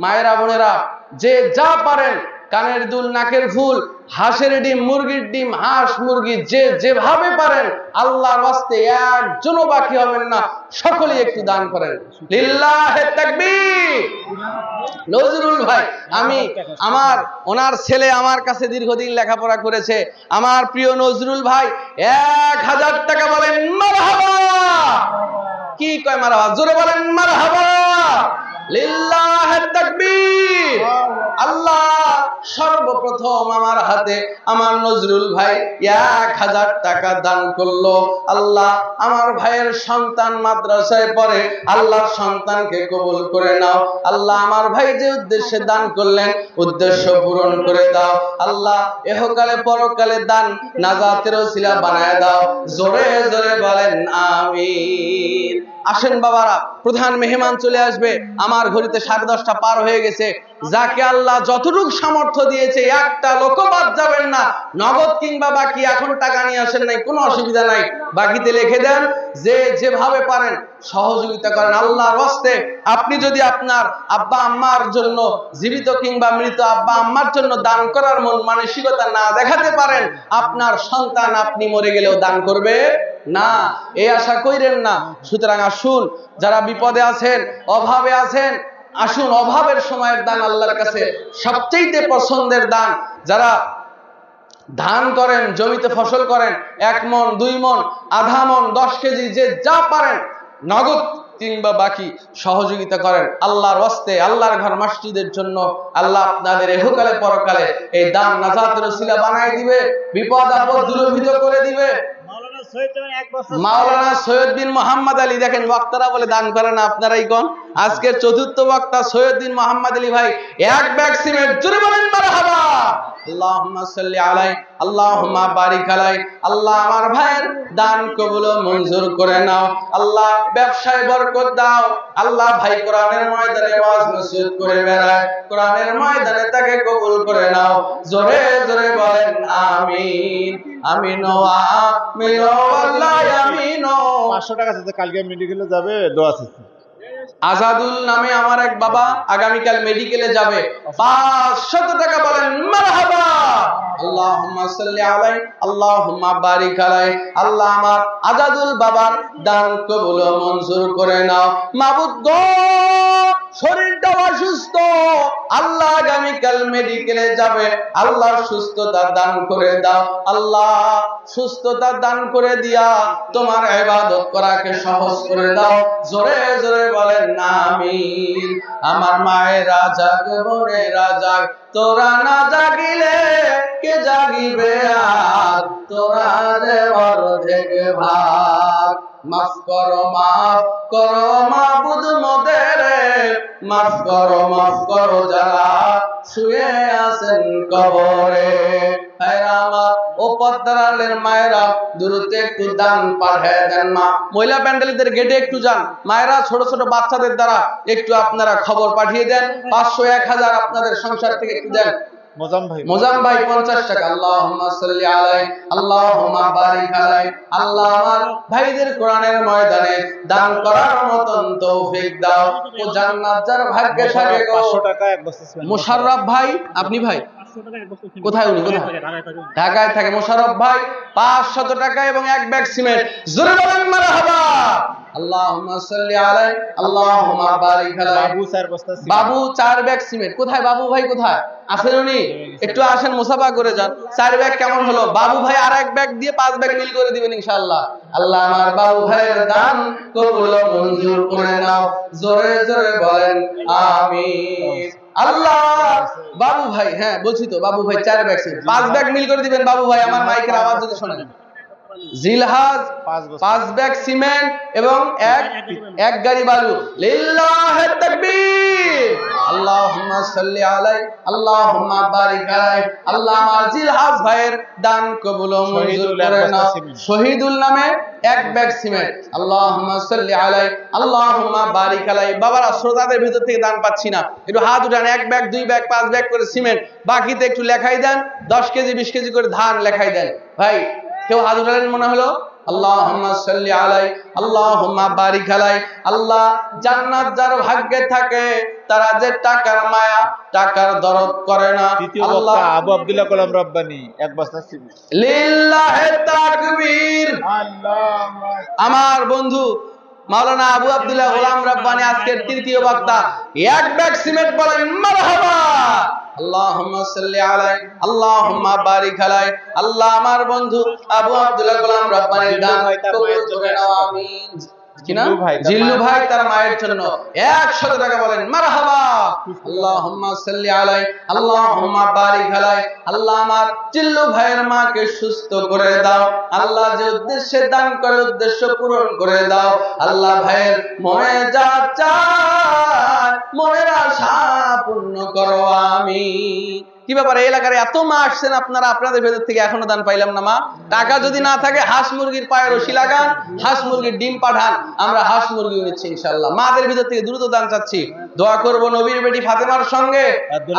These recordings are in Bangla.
মায়েরা, বোনেরা, যে যা পারেন, কানের দুল, নাকের ফুল, হাঁসের ডিম, মুরগির ডিম, হাঁস, মুরগি, যে যেভাবে পারেন, আল্লাহর ওয়াস্তে একজনও বাকি হবেন না। সকলেই একটু দান করেন। নজরুল ভাই, আমি আমার ওনার ছেলে আমার কাছে দীর্ঘদিন লেখাপড়া করেছে। আমার প্রিয় নজরুল ভাই, এক হাজার টাকা বলেন, মারহাবা! কি কয় মারহাবা? জোরে বলেন, মারহাবা! লিল্লাহে তাকবীর আল্লাহ সর্বপ্রথম আমার হাতে আমার নজরুল ভাই এক হাজার টাকা দান করল। আল্লাহ আমার ভাইয়ের সন্তান মাদ্রাসায় পড়ে, আল্লাহর সন্তানকে কবুল করে নাও। আল্লাহ আমার ভাই যে উদ্দেশ্যে দান করলেন, উদ্দেশ্য পূরণ করে দাও। আল্লাহ এহকালে পরকালে দান নাজাতের শিলা বানায় দাও। জোরে জোরে বলেন, আমিন। আসেন বাবারা, প্রধান মেহমান চলে আসবে। আমার ঘড়িতে সাড়ে দশটা পার হয়ে গেছে। যাকে আল্লাহ যতটুক সামর্থ্য দিয়েছে, একটা লোক বাদ যাবেন না। নগদ কিংবা বাকি, এখন টাকা নিয়ে আসেন নাই, কোনো অসুবিধা নাই। বাকিতে লিখে দেন, যে যেভাবে পারেন, সহযোগিতা করেন আল্লাহর হস্তে। আপনি যদি আপনার আব্বা আম্মার জন্য জীবিত কিংবা মৃত আব্বা আম্মার জন্য দান করার মন মানসিকতা না দেখাতে পারেন, আপনার সন্তান আপনি মরে গেলেও দান করবে না। এই আশা কইরেন না। সুতরাং আসুন, যারা বিপদে আছেন, অভাবে আছেন আসুন অভাবের সময়ের দান আল্লাহর কাছে সবচেয়ে পছন্দের দান। যারা ধান করেন, জমিতে ফসল করেন, এক মন, দুই মন, আধা মন, দশ কেজি, যে যা পারেন, নগদ কিংবা বাকি সহযোগিতা করেন। আল্লাহর ওয়াস্তে আল্লাহর ঘর মসজিদের জন্য আল্লাহ আপনাদের এহকালে, পরকালে এই দান নাজাতের শিলা বানাই দিবে, বিপদ আপদ দূরভূত করে দিবে। মাওলানা সৈয়দ বিন মোহাম্মদ আলী দেখেন, বক্তারা বলে, দান করেন আপনারাই কোন আজকের চতুর্থ বক্তা সৈয়দ বিন মোহাম্মদ আলী ভাই, এক ব্যাগ সিমেন্ট জুড়ে বলেন তাকে কবুল করে নাও। জোরে জোরে বলেন, আমিন আমিন আমিন ও টাকা সাথে কালকে মেডিকেলে যাবে, দোয়া আছে। আজাদুল নামে আমার এক বাবা আগামীকাল মেডিকেলে যাবে। পাঁচশত টাকা বলেন আলাই আল্লাহ আজাদুল বাবার দান কবুল মঞ্জুর করে নাও। মাবুদ গো! শরীরটা অসুস্থ। আল্লাহ আগামীকাল মেডিকেলে যাবে। আল্লাহ সুস্থতা দান করে দাও। আল্লাহ সুস্থতা দান করে দিয়া তোমার ইবাদত করাকে সহজ করে দাও। জোরে জোরে বলেন, আমিন। আমার মায়ের রাজাক বনে রাজাক তোরা না জাগিলে কে জাগিবে আর? তোরা রে অর্ধেক ভাগ। মাফ করো মাফ করো, মাবুদ মোদের মাফ করো মাফ করো যারা শুয়ে আছেন কবরে। ছোট ছোট বাচ্চাদের দ্বারা একটু আপনারা খবর পাঠিয়ে দেন। পাঁচশো, এক হাজার আপনাদের সংসার থেকে একটু দেন। মোজাম ভাই মোজাম ভাই 50 টাকা। আল্লাহুম্মা সাল্লি আলাই আল্লাহুম্মা বারিক আলাই আল্লাহ আমার ভাইদের কোরআনের ময়দানে দান করার মতন তৌফিক দাও। ও জান্নাত যার ভাগ্যে থাকে গো। পাঁচশো টাকা এক বছর সিমেন্ট। ভাই আপনি ভাই? পাঁচশো টাকা এক বছর সিমেন্ট। কোথায় উনি। কোথায় ঢাকায় থাকে। ঢাকায় ভাই 500 টাকা এবং এক ব্যাগ সিমেন্ট। জোরে বলেন মারহাবা! আল্লাহুম্মা সাল্লি আলাই আল্লাহুম্মা বারিক আলাই। বাবু চার বস্তা বাবু চার ব্যাগ সিমেন্ট। কোথায় বাবু ভাই কোথায়? আসেন উনি? একটু আসেন মুসাফা করে যান। চার ব্যাগ কেমন হলো? বাবু ভাই আর এক ব্যাগ দিয়ে পাঁচ ব্যাগ মিল করে দিবেন ইনশাআল্লাহ। আল্লাহ আমার বাবু ভাইয়ের দান কবুল মঞ্জুর করে নাও। জোরে জোরে বলেন আমিন। আল্লাহ! বাবু ভাই হ্যাঁ বলছি তো বাবু ভাই চার ব্যাগ সিমেন্ট পাঁচ ব্যাগ মিল করে দিবেন বাবু ভাই আমার মাইকের আওয়াজ যদি শোনেন। জিলহাজ পাঁচ ব্যাগ সিমেন্ট এবং এক এক গাড়ি বালু। লিল্লাহ তাকবীর! আল্লাহুম্মা সাল্লি আলাই আল্লাহুম্মা বারিক আলাই। আল্লাহ আমার জিলহাজ ভাইয়ের দান কবুল মঞ্জুর করে এক বস্তা নাও। সিমেন্ট। শহীদুল নামে এক ব্যাগ সিমেন্ট। আল্লাহুম্মা সাল্লি আলাই আল্লাহুম্মা বারিক আলাই। বাবারা শ্রোতাদের ভিতর থেকে দান পাচ্ছি না। একটু হাত উঠান এক ব্যাগ দুই ব্যাগ পাঁচ ব্যাগ করে সিমেন্ট। বাকিতে একটু লেখাই দেন দশ কেজি বিশ কেজি করে ধান লেখাই দেন। ভাই কেউ হাত উঠালেন মনে হলো? আল্লাহুম্মা সাল্লি আলাই আল্লাহুম্মা বারিক আলাই। আল্লাহ জান্নাত যার ভাগ্যে থাকে তারা যে টাকার মায়া টাকার দরদ করে না। আল্লাহ বক্তা আবু আব্দুল্লাহ কলাম রব্বানি এক বস্তা সিমেন্ট। লিল্লাহে তাকবীর। আমার বন্ধু মাওলানা আবু আব্দুল্লাহ গোলাম রব্বানি আজকের তৃতীয় বক্তা। এক ব্যাগ সিমেন্ট বলেন, মারহাবা! আল্লাহুম্মা সাল্লি আলাই, আল্লাহুম্মা বারিক আলাই। আল্লাহ আমার বন্ধু আবু আব্দুল্লাহ গোলাম রব্বানির দান কবুল করে নাও, আমিন। কি নাম? জিল্লু ভাই, তার মায়ের- ভাই তার মায়ের জন্য একশত টাকা বলেন মারহাবা আল্লাহুম্মা সাল্লি আলাই আল্লাহুম্মা বারিক আলাই আল্লাহ আমার জিল্লু ভাইয়ের মাকে সুস্থ করে দাও আল্লাহ যে উদ্দেশ্যে দান করে উদ্দেশ্য পূরণ করে দাও আল্লাহ ভাইয়ের মনে যা চায় মনের আশা পূর্ণ করো আমি কি ব্যাপার এই এলাকার এত মা আসছেন আপনারা আপনাদের ভেতর থেকে এখনও দান পাইলাম না মা? টাকা যদি না থাকে হাঁস মুরগির পায়ে রশি লাগান হাঁস মুরগির ডিম পাঠান আমরা হাঁস মুরগি নিচ্ছি ইনশাল্লাহ মাদের ভিতর থেকে দ্রুত দান চাচ্ছি। দোয়া করব নবীর বেটি ফাতেমার সঙ্গে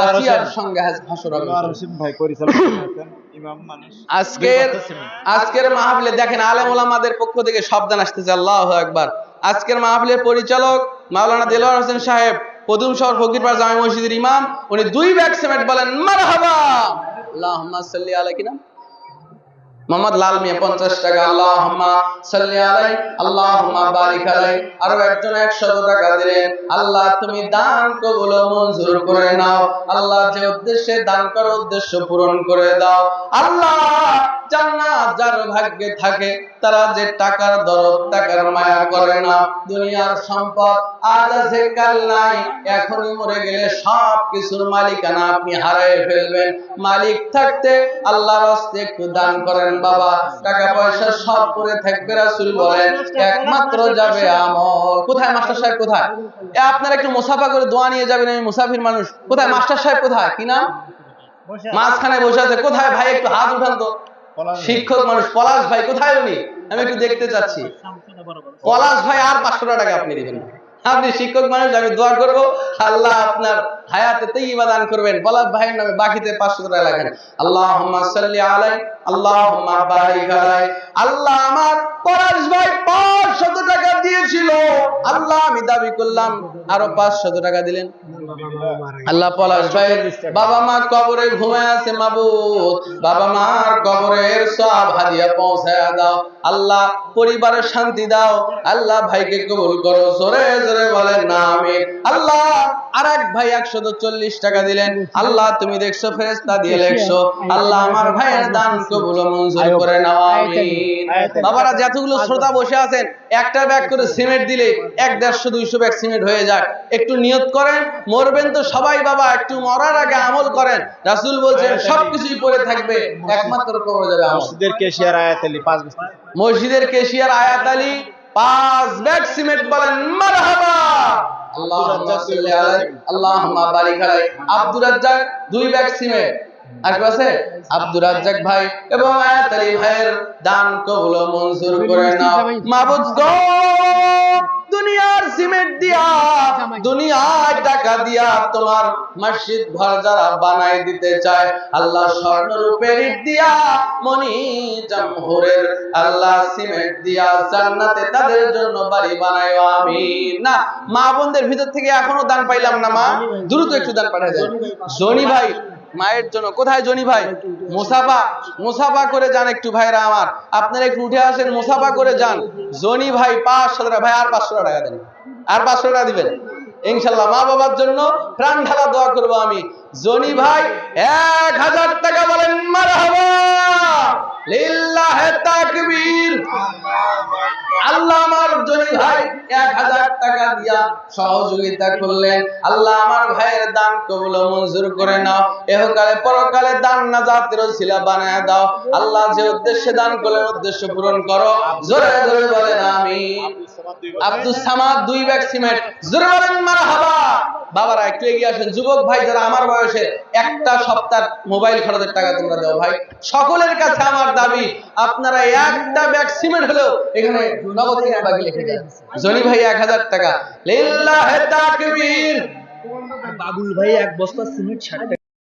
আসিয়ার সঙ্গে হাসর ভাই আজকের। আজকের মাহফিলে দেখেন আলেম ওলামাদের পক্ষ থেকে সাবধান আসতেছে আল্লাহ একবার আজকের মাহফিলের পরিচালক মাওলানা দেলোয়ার হোসেন সাহেব পদুম শহর ফকিরপাড় জামে মসজিদের ইমাম, উনি দুই ব্যাগ সিমেন্ট বলেন, মারহাবা! আল্লাহুম্মা সাল্লি আলা কি নাম? মোহাম্মদ লাল মিয়া, পঞ্চাশ টাকা। আল্লাহুম্মা সাল্লি আলাই, আল্লাহুম্মা বারিক আলাই। আরও একজন একশত টাকা দিলেন। আল্লাহ, তুমি দান কবুল মঞ্জুর করে নাও। আল্লাহ, যে উদ্দেশ্যে দান করার উদ্দেশ্য পূরণ করে দাও। আল্লাহ জান্নাত যার ভাগ্যে থাকে, তারা যে টাকার দরদ, টাকার মায়া করে না। দুনিয়ার সম্পদ আজ আছে কাল নাই। এখনই মরে গেলে সব কিছুর মালিকানা আপনি ফেলবেন। মালিক থাকতে একটু দান করেন, বাবা। টাকা পয়সা সব থাকবে, রাসূল বলেন, একমাত্র যাবে আমল। কোথায় মাস্টার সাহেব, কোথায়? আপনারা একটু মুসাফা করে দোয়া নিয়ে যাবেন, আমি মুসাফির মানুষ। কোথায়? মাস্টার সাহেব কোথায়? কি নাম? মাঝখানে বসে আছে। কোথায়? ভাই, একটু হাত উঠান তো। শিক্ষক মানুষ পলাশ ভাই কোথায় উনি? আমি একটু দেখতে চাচ্ছি। পলাশ ভাই আর পাঁচশো টাকা আপনি দিবেন আপনি শিক্ষক মানুষ, আমি দোয়া করব, আল্লাহ আপনার হায়াতে তৈবা দান করবেন। পলাশ ভাইয়ের নামে বাকিতে পাঁচশো টাকা লেখেন। আল্লাহ সাল্লি আলাই আল্লাহ আল্লাহ আমার পলাশ ভাই পাঁচশত টাকা দিয়েছিল। আল্লাহ আমি দাবি করলাম, আরও পাঁচশত টাকা দিলেন। আল্লাহ পলাশ ভাইয়ের বাবা মা কবরে ঘুমায় আছে মাবুদ। বাবা মার কবরের সব হাদিয়া পৌঁছায় দাও। আল্লাহ পরিবারের শান্তি দাও। আল্লাহ ভাইকে কবুল করো জোরে। জোরে বলেন না আমি আল্লাহ আর এক ভাই একশো চল্লিশ টাকা দিলেন। আল্লাহ তুমি দেখছ ফেরেস্তা দিয়ে লেখছো। আল্লাহ আমার ভাইয়ের দান কবুল মঞ্জুর করে নাও আমিন। বাবারা যতগুলো শ্রোতা বসে আছেন একটা ব্যাগ করে সিমেন্ট দিলে এক দেড়শো দুইশো ব্যাগ সিমেন্ট হয়ে যায়। একটু নিয়ত করেন মরবেন তো সবাই বাবা। একটু মরার আগে আমল করেন। রাসূল বলছেন সবকিছুই পড়ে থাকবে। একমাত্র কবরে যাবে মসজিদের কেশিয়ার আয়াত আলী পাঁচ মসজিদের কেশিয়ার আয়াত আলী পাঁচ ব্যাগ সিমেন্ট বলেন মারহাবা। আল্লাহ আল্লাহ আব্দুর রাজ্জাক দুই ব্যাগ সিমেন্ট আর আছে আব্দুর রাজ্জাক ভাই এবং আয়াত আলী ভাইয়ের দান কবুল মঞ্জুর করে নাও। মাবুদ গো দুনিয়ার সিমেন্ট দিয়া দুনিয়ায় টাকা দিয়া তোমার মসজিদ ঘর যারা বানাই দিতে চায় আল্লাহ স্বর্ণ দিয়া মনি জমহুরের আল্লাহ সিমেন্ট দিয়া জান্নাতে তাদের জন্য বাড়ি বানায় আমিন। না মা বোনদের ভিতর থেকে এখনও দান পাইলাম না মা। দ্রুত একটু দান পাঠাই দেন। জনি ভাই মায়ের জন্য। কোথায় জনি ভাই? মুসাফা। মুসাফা করে যান একটু ভাইরা আমার। আপনারা একটু উঠে আসেন, মুসাফা করে যান। জনি ভাই পাঁচশো টাকা। ভাই, আর পাঁচশো টাকা দেন। আর পাঁচশো টাকা দিবেন। ইনশাল্লাহ মা বাবার জন্য প্রাণ ঢালা দোয়া করব আমি। জনি ভাই, এক হাজার টাকা বলেন আল্লাহ আমার জনি ভাই, এক হাজার টাকা দিয়া সহযোগিতা করলেন। আল্লাহ আমার ভাইয়ের দান কবুল মঞ্জুর করে নাও। এহকালে পরকালে দান না জাতির শিলা বানায় দাও। আল্লাহ যে উদ্দেশ্যে দান করলেন, উদ্দেশ্য পূরণ করো। জোরে জোরে বলেন আমি আব্দুল সামাদ দুই ব্যাগ সিমেন্ট। জোরে বলেন, মারহাবা। বাবারা, একটু এগিয়ে আসেন। যুবক ভাই, যারা আমার বয়সে, একটা সপ্তাহ মোবাইল খরচের টাকা তোমরা দাও ভাই। সকলের কাছে আমার দাবি, আপনারা একটা ব্যাগ সিমেন্ট হলেও এখানে নগদ জনি ভাই, এক হাজার টাকা। বাবুল ভাই, এক বস্তা সিমেন্ট ষাট